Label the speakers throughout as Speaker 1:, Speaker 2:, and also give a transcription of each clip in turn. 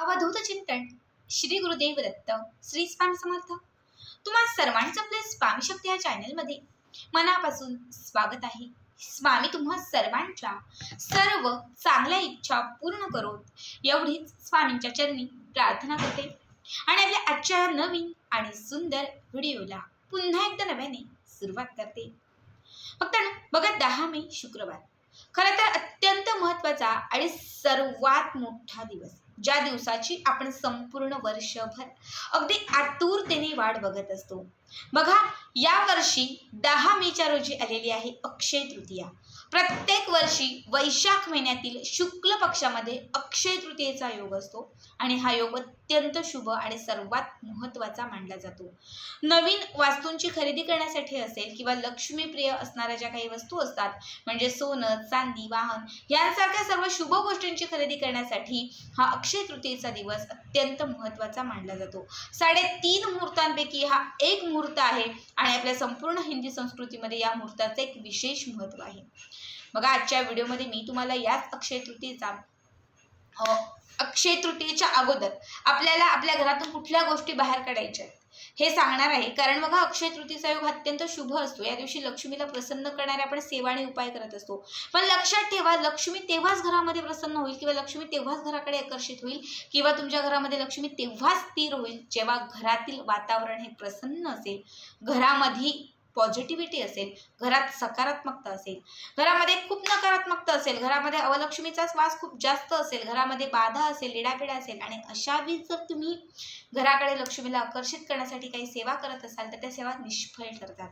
Speaker 1: अवधूत चिंतन. श्री गुरुदेव दत्त श्री स्पॅम समर्थ. तुम्हा सर्वांचं आपल्या स्वामी शक्ती या चॅनलमध्ये मनापासून स्वागत आहे. स्वामी तुम्हा सर्वांच्या सर्व चांगल्या इच्छा पूर्ण करोत. एवढीच स्वामींच्या चरणी प्रार्थना करते. आणि आपल्या आजच्या नवीन आणि सुंदर व्हिडिओला पुन्हा एकदा नव्याने सुरुवात करते. फक्त बघा दहा मे शुक्रवार. खरं तर अत्यंत महत्त्वाचा आणि सर्वात मोठा दिवस. ज्या दिवसाची आपण संपूर्ण वर्षभर अगदी आतुरतेने वाट बघत असतो. बघा या वर्षी दहा मेच्या रोजी आलेली आहे अक्षय तृतीया. प्रत्येक वर्षी वैशाख महिन्यातील शुक्ल पक्षामध्ये अक्षय तृतीयेचा योग असतो आणि हा योग अत्यंत शुभ आणि सर्वात महत्त्वाचा मानला जातो. नवीन वास्तूंची खरेदी करण्यासाठी असेल किंवा लक्ष्मीप्रिय असणाऱ्या ज्या काही वस्तू असतात म्हणजे सोनं चांदी वाहन यांसारख्या सर्व शुभ गोष्टींची खरेदी करण्यासाठी हा अक्षय तृतीयेचा दिवस अत्यंत महत्त्वाचा मानला जातो. साडेतीन मुहूर्तांपैकी हा एक मुहूर्त आहे आणि आपल्या संपूर्ण हिंदी संस्कृतीमध्ये या मुहूर्ताचं एक विशेष महत्त्व आहे. बघा आजच्या व्हिडिओमध्ये मी तुम्हाला याच अक्षय तृतीचा हो, अक्षय तृतीयेच्या अगोदर आपल्याला आपल्या घरातून कुठल्या गोष्टी बाहेर काढायच्या आहेत हे सांगणार आहे. कारण बघा अक्षय तृतीचा योग अत्यंत शुभ असतो. या दिवशी लक्ष्मीला प्रसन्न करणारे आपण सेवा आणि उपाय करत असतो. पण लक्षात ठेवा लक्ष्मी तेव्हाच घरामध्ये प्रसन्न होईल किंवा लक्ष्मी तेव्हाच घराकडे आकर्षित होईल किंवा तुमच्या घरामध्ये लक्ष्मी तेव्हाच स्थिर होईल जेव्हा घरातील वातावरण हे प्रसन्न असेल. घरामध्ये पॉझिटिव्हिटी असेल घरात सकारात्मकता असेल घरामध्ये खूप नकारात्मकता असेल घरामध्ये अवलक्ष्मीचा श्वास खूप जास्त असेल घरामध्ये बाधा असेल लिडापिडा असेल आणि अशा वेळी जर तुम्ही घराकडे लक्ष्मीला आकर्षित करण्यासाठी काही सेवा करत असाल तर त्या सेवा निष्फळ ठरतात.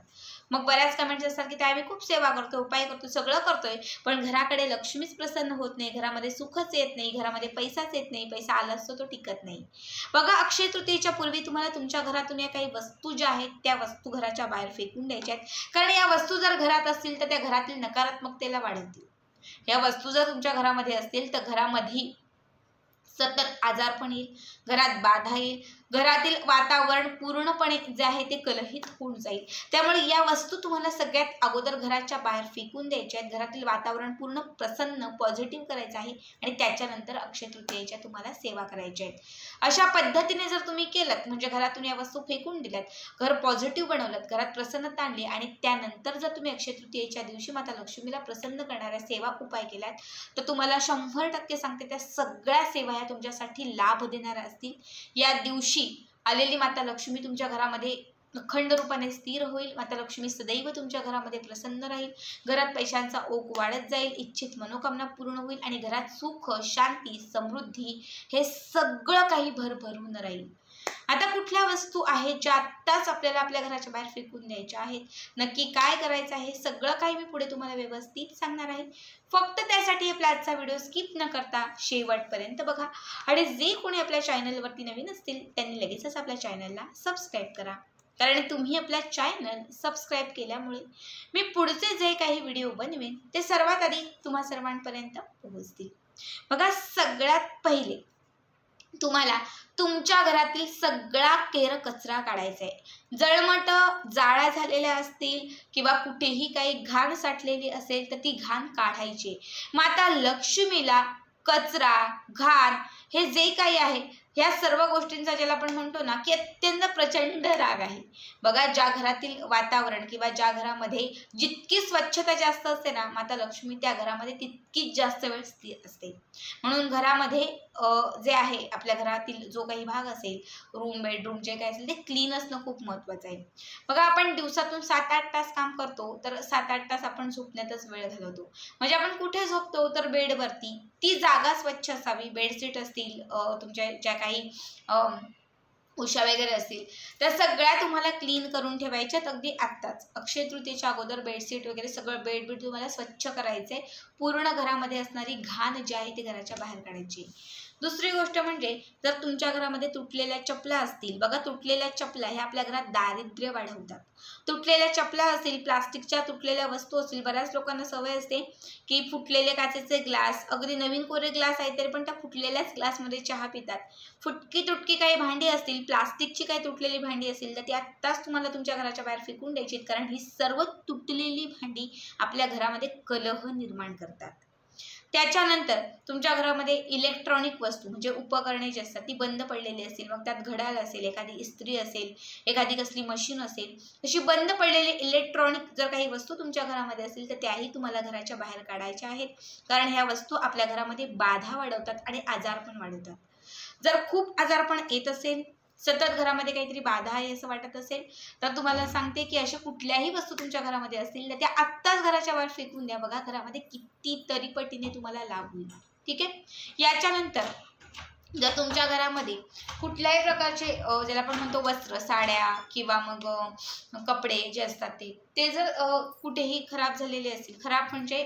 Speaker 1: मग बऱ्याच कमेंट्स असतात की त्या आम्ही खूप सेवा करतो उपाय करतो सगळं करतोय पण घराकडे लक्ष्मीच प्रसन्न होत नाही घरामध्ये सुखच येत नाही घरामध्ये पैसाच येत नाही पैसा आला असतो तो टिकत नाही. बघा अक्षय तृतीयेच्या पूर्वी तुम्हाला तुमच्या घरातून या काही वस्तू ज्या आहेत त्या वस्तू घराच्या बाहेर फेकून द्यायच्या आहेत कारण या वस्तू जर घरात असतील तर त्या घरातील नकारात्मकतेला वाढवतील. या वस्तू जर तुमच्या घरामध्ये असतील तर घरामध्ये सतत आजारपण येईल घरात बाधा येईल घरातील वातावरण पूर्णपणे जे आहे ते कलहित होऊन जाईल. त्यामुळे या वस्तू तुम्हाला सगळ्यात अगोदर घराच्या बाहेर फेकून द्यायच्या आहेत घरातील वातावरण पूर्ण प्रसन्न पॉझिटिव्ह करायचं आहे आणि त्याच्यानंतर अक्षय तृतीयेच्या तुम्हाला सेवा करायच्या आहेत. अशा पद्धतीने जर तुम्ही केलं म्हणजे घरातून या वस्तू फेकून दिल्यात घर पॉझिटिव्ह बनवलं घरात प्रसन्नता आणली आणि त्यानंतर जर तुम्ही अक्षय तृतीयेच्या दिवशी माता लक्ष्मीला प्रसन्न करणाऱ्या सेवा उपाय केल्यात तर तुम्हाला शंभर टक्के सांगते त्या सगळ्या सेवा ह्या तुमच्यासाठी लाभ देणाऱ्या असतील. या दिवशी आलेली माता लक्ष्मी तुमच्या घरामध्ये अखंड रूपाने स्थिर होईल. माता लक्ष्मी सदैव तुमच्या घरामध्ये प्रसन्न राहील. घरात पैशांचा ओघ वाढत जाईल. इच्छित मनोकामना पूर्ण होईल आणि घरात सुख शांती समृद्धी हे सगळं काही भरभरून राहील. आता कुठल्या वस्तू आहेत ज्या आत्ताच आपल्याला आपल्या घराच्या बाहेर फेकून द्यायच्या आहेत? नक्की काय करायचं आहे? सगळं काही मी पुढे तुम्हाला व्यवस्थित सांगणार आहे. फक्त त्यासाठी आपला आजचा व्हिडिओ स्किप न करता शेवटपर्यंत बघा. आणि जे कोणी आपल्या चॅनलवरती नवीन असतील त्यांनी लगेचच आपल्या चॅनलला सबस्क्राईब करा. कारण तुम्ही आपला चॅनल सबस्क्राईब केल्यामुळे मी पुढचे जे काही व्हिडिओ बनवेन ते सर्वात आधी तुम्हा सर्वांपर्यंत पोहोचतील. बघा सगळ्यात पहिले तुम्हाला तुमच्या घरातील सगळा केर कचरा काढायचा आहे जळमट जाळ्या झालेल्या असतील किंवा कुठेही काही घाण साठलेली असेल तर ती घाण काढायची. माता लक्ष्मीला कचरा घाण हे जे काही आहे ह्या सर्व गोष्टींचा ज्याला आपण म्हणतो ना की अत्यंत प्रचंड राग आहे. बघा ज्या घरातील वातावरण किंवा ज्या घरामध्ये जितकी स्वच्छता जास्त असते ना माता लक्ष्मी त्या घरामध्ये तितकीच जास्त वेळ स्थिर असते. म्हणून घरामध्ये जे आहे आपल्या घरातील जो काही भाग असेल रूम बेडरूम जे काही असेल ते क्लीन असणं खूप महत्त्वाचं आहे. बघा आपण दिवसातून सात आठ तास काम करतो तर सात आठ तास आपण झोपण्यातच वेळ घालवतो. म्हणजे आपण कुठे झोपतो? तर बेडवरती. ती जागा स्वच्छ असावी बेडशीट असतील तुमच्या ज्या काही उशा वगैरे असतील त्या सगळ्या तुम्हाला क्लीन करून ठेवायच्यात अगदी आत्ताच. अक्षय तृतीयेच्या अगोदर बेडशीट वगैरे सगळं बेड बीड तुम्हाला स्वच्छ करायचं आहे पूर्ण घरामध्ये असणारी घाण जी आहे ती घराच्या बाहेर काढायची. दुसरी गोष्ट म्हणजे जर तुमच्या घरामध्ये तुटलेल्या चपला असतील बघा तुटलेल्या चपला ह्या आपल्या घरात दारिद्र्य वाढवतात. तुटलेल्या चपला असतील प्लास्टिकच्या तुटलेल्या वस्तू असतील बऱ्याच लोकांना सवय असते की फुटलेले काचेचे ग्लास अगदी नवीन कोरे ग्लास आहेत तरी पण त्या फुटलेल्याच ग्लासमध्ये चहा पितात. फुटकी तुटकी काही भांडी असतील प्लास्टिकची काही तुटलेली भांडी असतील तर ती आत्ताच तुम्हाला तुमच्या घराच्या बाहेर फेकून द्यायची कारण ही सर्व तुटलेली भांडी आपल्या घरामध्ये कलह निर्माण करतात. त्याच्यानंतर तुमच्या घरामध्ये इलेक्ट्रॉनिक वस्तू म्हणजे उपकरणे जी असतात ती बंद पडलेली असतील. मग त्यात घड्याळ असेल एखादी इस्त्री असेल एखादी कसली मशीन असेल अशी बंद पडलेली इलेक्ट्रॉनिक जर काही वस्तू तुमच्या घरामध्ये असतील तर त्याही तुम्हाला घराच्या बाहेर काढायच्या आहेत. कारण ह्या वस्तू आपल्या घरामध्ये बाधा वाढवतात आणि आजार पण वाढवतात. जर खूप आजारपण येत असेल सतत घरामध्ये काहीतरी बाधा आहे असं वाटत असेल तर तुम्हाला सांगते की अशा कुठल्याही वस्तू तुमच्या घरामध्ये असतील तर त्या आत्ताच घराच्या बाहेर फेकून द्या बघा. घरामध्ये कितीतरी पटीने तुम्हाला लाभ होईल. ठीक आहे? याच्यानंतर जर तुमच्या घरामध्ये कुठल्याही प्रकारचे ज्याला आपण म्हणतो वस्त्र साड्या किंवा मग कपडे जे असतात ते ते जर कुठेही खराब झालेले असतील खराब म्हणजे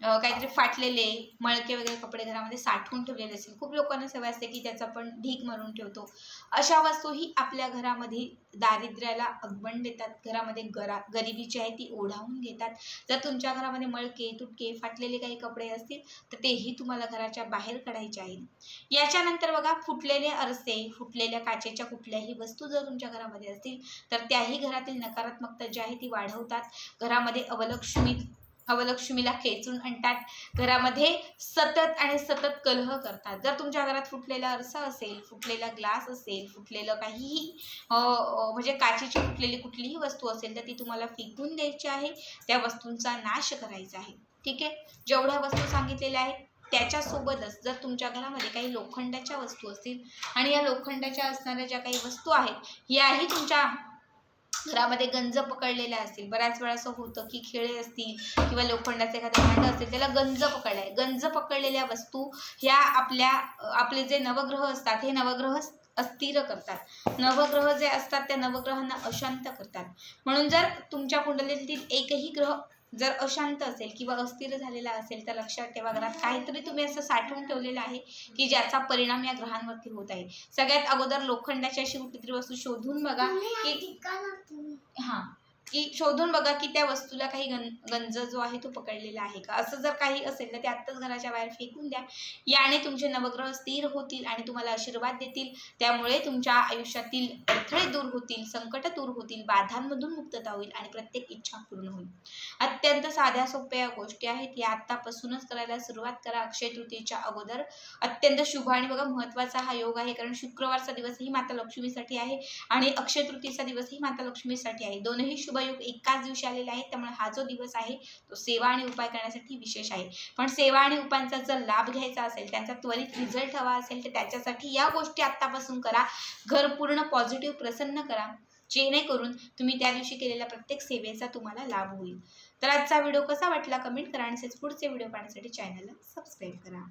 Speaker 1: काहीतरी फाटलेले मळके वगैरे कपडे घरामध्ये साठवून ठेवलेले असतील. खूप लोकांना सवय असते की त्याचा आपण ढीक मारून ठेवतो. अशा वस्तूही आपल्या घरामध्ये दारिद्र्याला अगवण देतात. घरामध्ये गरा गरिबी जी आहे ती ओढावून घेतात. जर तुमच्या घरामध्ये मळके तुटके फाटलेले काही कपडे असतील तर तेही तुम्हाला घराच्या बाहेर काढायचे आहेत याच्यानंतर बघा फुटलेले अरसे फुटलेल्या काचेच्या कुठल्याही वस्तू जर तुमच्या घरामध्ये असतील तर त्याही घरातील नकारात्मकता जी आहे ती वाढवतात. घरामध्ये अवलक्ष्मी अवलक्ष्मीला खेचून आणतात. घरामध्ये सतत आणि सतत कलह करतात. जर तुमच्या घरात फुटलेला आरसा असेल फुटलेला ग्लास असेल फुटलेलं काहीही म्हणजे काचेची फुटलेली कुठलीही वस्तू असेल तर ती तुम्हाला फेकून द्यायची आहे. त्या वस्तूंचा नाश करायचा आहे. ठीक आहे? जेवढ्या वस्तू सांगितलेल्या आहेत त्याच्यासोबतच जर तुमच्या घरामध्ये काही लोखंडाच्या वस्तू असतील आणि या लोखंडाच्या असणाऱ्या ज्या काही वस्तू आहेत याही तुमच्या घरामध्ये गंज पकडलेल्या असतील. बऱ्याच वेळा असं होतं की खेळे असतील किंवा लोखंडाचं एखादं भांडं असेल त्याला गंज पकडलाय गंज पकडलेल्या वस्तू ह्या आपल्या आपले जे नवग्रह असतात हे नवग्रह अस्थिर करतात. नवग्रह जे असतात त्या नवग्रहांना अशांत करतात. म्हणून जर तुमच्या कुंडलीतील एकही ग्रह जर अशांत असेल किंवा अस्थिर झालेला असेल तर लक्षात ठेवा घरात काहीतरी तुम्ही असं साठवून ठेवलेलं आहे की ज्याचा परिणाम या ग्रहांवरती होत आहे. सगळ्यात अगोदर लोखंडाची अशी कुठलीतरी वस्तू शोधून बघा की हां. की शोधून बघा की त्या वस्तूला काही गं गंज जो आहे तो पकडलेला आहे का? असं जर काही असेल तर ते आत्ताच घराच्या बाहेर फेकून द्या. याने तुमचे नवग्रह स्थिर होतील आणि तुम्हाला आशीर्वाद देतील. त्यामुळे तुमच्या आयुष्यातील अडथळे दूर होतील संकट दूर होतील बाधांमधून मुक्तता होईल आणि प्रत्येक इच्छा पूर्ण होईल. अत्यंत साध्या सोप्या गोष्टी आहेत. या आत्तापासूनच करायला सुरुवात करा. अक्षय तृतीयेच्या अगोदर अत्यंत शुभ आणि बघा महत्त्वाचा हा योग आहे. कारण शुक्रवारचा दिवसही माता लक्ष्मीसाठी आहे आणि अक्षय तृतीयेचा दिवसही माता लक्ष्मीसाठी आहे. दोनही शुभ शुभयोग एकाच दिवशी आलेला आहे त्यामुळे हा जो दिवस आहे तो सेवा आणि उपाय करण्यासाठी विशेष आहे. पण सेवा आणि उपायांचा जर लाभ घ्यायचा असेल त्यांचा त्वरित रिझल्ट हवा असेल तर त्याच्यासाठी या गोष्टी आत्तापासून करा. घर पूर्ण पॉझिटिव्ह प्रसन्न करा. जेणेकरून तुम्ही त्या दिवशी केलेल्या प्रत्येक सेवेचा तुम्हाला लाभ होईल. तर आजचा व्हिडिओ कसा वाटला? कमेंट करा आणि तसेच पुढचे व्हिडिओ पाहण्यासाठी चॅनलला सबस्क्राईब करा.